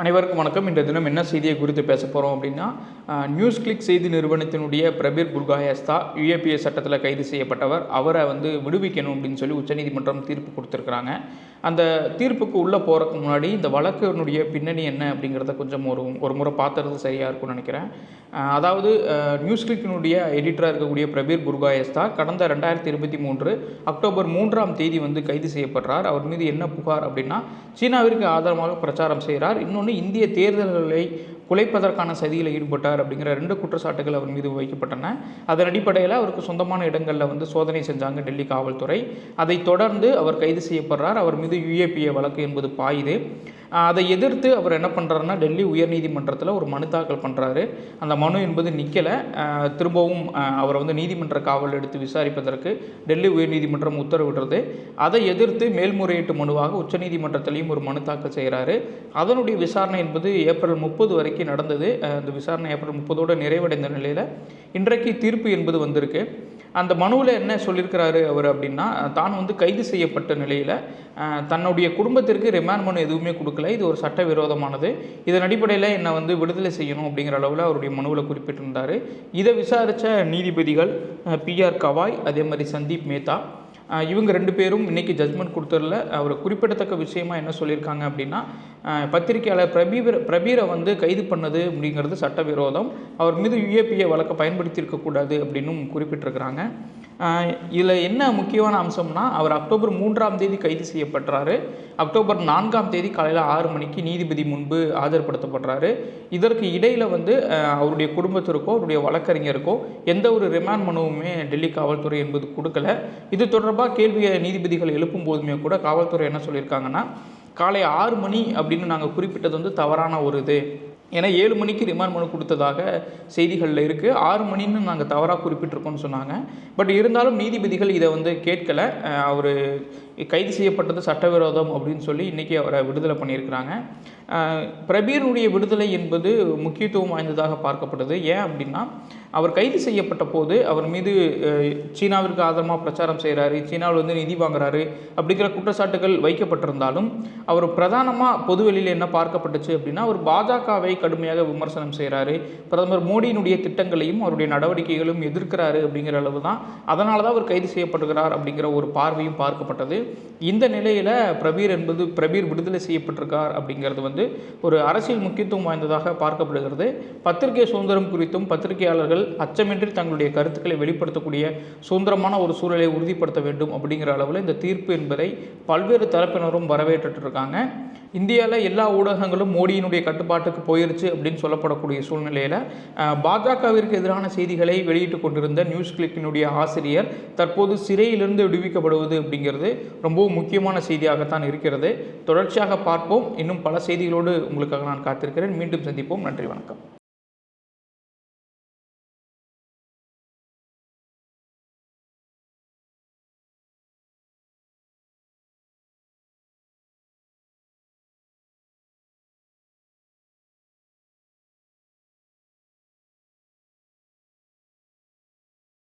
அனைவருக்கும் வணக்கம். இன்றைய தினம் என்ன செய்தியை குறித்து பேச போகிறோம் அப்படின்னா நியூஸ் கிளிக் செய்தி நிறுவனத்தினுடைய பிரபீர் புர்காயஸ்தா யுஏபிஏ சட்டத்தில் கைது செய்யப்பட்டவர். அவரை வந்து விடுவிக்கணும் அப்படின்னு சொல்லி உச்சநீதிமன்றம் தீர்ப்பு கொடுத்துருக்குறாங்க. அந்த தீர்ப்புக்கு உள்ளே போகிறதுக்கு முன்னாடி இந்த வழக்கினுடைய பின்னணி என்ன அப்படிங்கிறத கொஞ்சம் ஒரு ஒரு முறை பார்த்துறது சரியாக இருக்கும்னு நினைக்கிறேன். அதாவது நியூஸ் கிளிக்கினுடைய எடிட்டராக இருக்கக்கூடிய பிரபீர் புர்காயஸ்தா கடந்த ரெண்டாயிரத்தி இருபத்தி மூன்று அக்டோபர் மூன்றாம் தேதி வந்து கைது செய்யப்படுறார். அவர் மீது என்ன புகார் அப்படின்னா சீனாவிற்கு ஆதாரமாக பிரச்சாரம் செய்கிறார். இன்னொன்று இந்திய தேர்தல்களை குலைப்பதற்கான சதியில் ஈடுபட்டார் அப்படிங்கிற ரெண்டு குற்றச்சாட்டுகள் அவர் மீது வைக்கப்பட்டன. அதன் அடிப்படையில் அவருக்கு சொந்தமான இடங்களில் வந்து சோதனை செஞ்சாங்க டெல்லி காவல்துறை. அதைத் தொடர்ந்து அவர் கைது செய்யப்படுறார். அவர் மீது யுஏபிஏ வழக்கு என்பது பாயுது. அதை எதிர்த்து அவர் என்ன பண்ணுறாருன்னா டெல்லி உயர்நீதிமன்றத்தில் ஒரு மனு தாக்கல் பண்ணுறாரு அந்த மனு என்பது நிற்கலை திரும்பவும் அவரை வந்து நீதிமன்ற காவல் எடுத்து விசாரிப்பதற்கு டெல்லி உயர்நீதிமன்றம் உத்தரவிடுறது. அதை எதிர்த்து மேல்முறையீட்டு மனுவாக உச்சநீதிமன்றத்திலையும் ஒரு மனு தாக்கல் செய்கிறாரு அதனுடைய விசாரணை என்பது ஏப்ரல் முப்பது வரைக்கும் நடந்தது. அந்த விசாரணை ஏப்ரல் முப்பதோடு நிறைவடைந்த நிலையில் இன்றைக்கு தீர்ப்பு என்பது வந்திருக்கு. அந்த மனுவில் என்ன சொல்லியிருக்கிறாரு அவர் அப்படின்னா தான் வந்து கைது செய்யப்பட்ட நிலையில் தன்னுடைய குடும்பத்திற்கு ரிமாண்ட் மனு எதுவுமே கொடுக்கல. இது ஒரு சட்டவிரோதமானது. இதன் அடிப்படையில் என்னை வந்து விடுதலை செய்யணும் அப்படிங்கிற அளவில் அவருடைய மனுவில் குறிப்பிட்டிருந்தார். இதை விசாரித்த நீதிபதிகள் பிஆர் கவாய் அதே மாதிரி சந்தீப் மேத்தா இவங்க ரெண்டு பேரும் இன்னைக்கு ஜட்மெண்ட் கொடுத்ததில் அவர் குறிப்பிடத்தக்க விஷயமா என்ன சொல்லியிருக்காங்க அப்படின்னா பத்திரிகையாளர் பிரபீர் பிரபீரை வந்து கைது பண்ணது அப்படிங்கிறது சட்டவிரோதம். அவர் மீது யுஏபிஏ வழக்கை பயன்படுத்தியிருக்கக்கூடாது அப்படின்னும் குறிப்பிட்டிருக்கிறாங்க. இதில் என்ன முக்கியமான அம்சம்னா அவர் அக்டோபர் மூன்றாம் தேதி கைது செய்யப்படுறாரு அக்டோபர் நான்காம் தேதி காலையில் ஆறு மணிக்கு நீதிபதி முன்பு ஆஜர்படுத்தப்படுறாரு. இதற்கு இடையில் வந்து அவருடைய குடும்பத்திற்கோ அவருடைய வழக்கறிஞருக்கோ எந்த ஒரு ரிமாண்ட் மனுவுமே டெல்லி காவல்துறை என்பது கொடுக்கல. இது தொடர்பாக கேள்வியை நீதிபதிகள் எழுப்பும் போதுமே கூட காவல்துறை என்ன சொல்லியிருக்காங்கன்னா காலை ஆறு மணி அப்படின்னு நாங்கள் குறிப்பிட்டது வந்து தவறான ஒரு இது. ஏன்னா ஏழு மணிக்கு ரிமாண்ட் மனு கொடுத்ததாக செய்திகளில் இருக்குது ஆறு மணின்னு நாங்கள் தவறாக குறிப்பிட்டிருக்கோம்னு சொன்னாங்க. பட் இருந்தாலும் நீதிபதிகள் இதை வந்து கேட்கலை. அவர் கைது செய்யப்பட்டது சட்டவிரோதம் அப்படின்னு சொல்லி இன்றைக்கி அவரை விடுதலை பண்ணியிருக்கிறாங்க. அஹ், பிரபீருடைய விடுதலை என்பது முக்கியத்துவம் வாய்ந்ததாக பார்க்கப்பட்டது. ஏன் அப்படின்னா அவர் கைது செய்யப்பட்ட போது அவர் மீது சீனாவிற்கு ஆதரமாக பிரச்சாரம் செய்கிறாரு சீனாவில் வந்து நிதி வாங்குறாரு அப்படிங்கிற குற்றச்சாட்டுகள் வைக்கப்பட்டிருந்தாலும் அவர் பிரதானமாக பொதுவெளியில் என்ன பார்க்கப்பட்டுச்சு அப்படின்னா அவர் பாஜகவை கடுமையாக விமர்சனம் செய்கிறாரு பிரதமர் மோடியினுடைய திட்டங்களையும் அவருடைய நடவடிக்கைகளும் எதிர்க்கிறாரு அப்படிங்கிற அளவு தான் அதனால தான் அவர் கைது செய்யப்படுகிறார் அப்படிங்கிற ஒரு பார்வையும் பார்க்கப்பட்டது. இந்த நிலையில் பிரபீர் என்பது பிரபீர் விடுதலை செய்யப்பட்டிருக்கார் அப்படிங்கிறது வந்து ஒரு அரசியல் முக்கியத்துவம் வாய்ந்ததாக பார்க்கப்படுகிறது. பத்திரிகை சுதந்திரம் குறித்தும் பத்திரிகையாளர்கள் அச்சமின்றி தங்களுடைய கருத்துக்களை வெளிப்படுத்தக்கூடிய சுதந்திரமான ஒரு சூழலை உறுதிப்படுத்த வேண்டும் அப்படிங்கிற அளவில் இந்த தீர்ப்பு என்பதை பல்வேறு தரப்பினரும் வரவேற்றுட்டு இருக்காங்க இந்தியாவில் எல்லா ஊடகங்களும் மோடியினுடைய கட்டுப்பாட்டுக்கு போயிருச்சு அப்படின்னு சொல்லப்படக்கூடிய சூழ்நிலையில் பாஜகவிற்கு எதிரான செய்திகளை வெளியிட்டு கொண்டிருந்த நியூஸ் கிளிக்கினுடைய ஆசிரியர் தற்போது சிறையிலிருந்து விடுவிக்கப்படுவது அப்படிங்கிறது ரொம்பவும் முக்கியமான செய்தியாகத்தான் இருக்கிறது. தொடர்ச்சியாக பார்ப்போம். இன்னும் பல செய்திகளோடு உங்களுக்காக நான் காத்திருக்கிறேன். மீண்டும் சந்திப்போம். நன்றி வணக்கம்.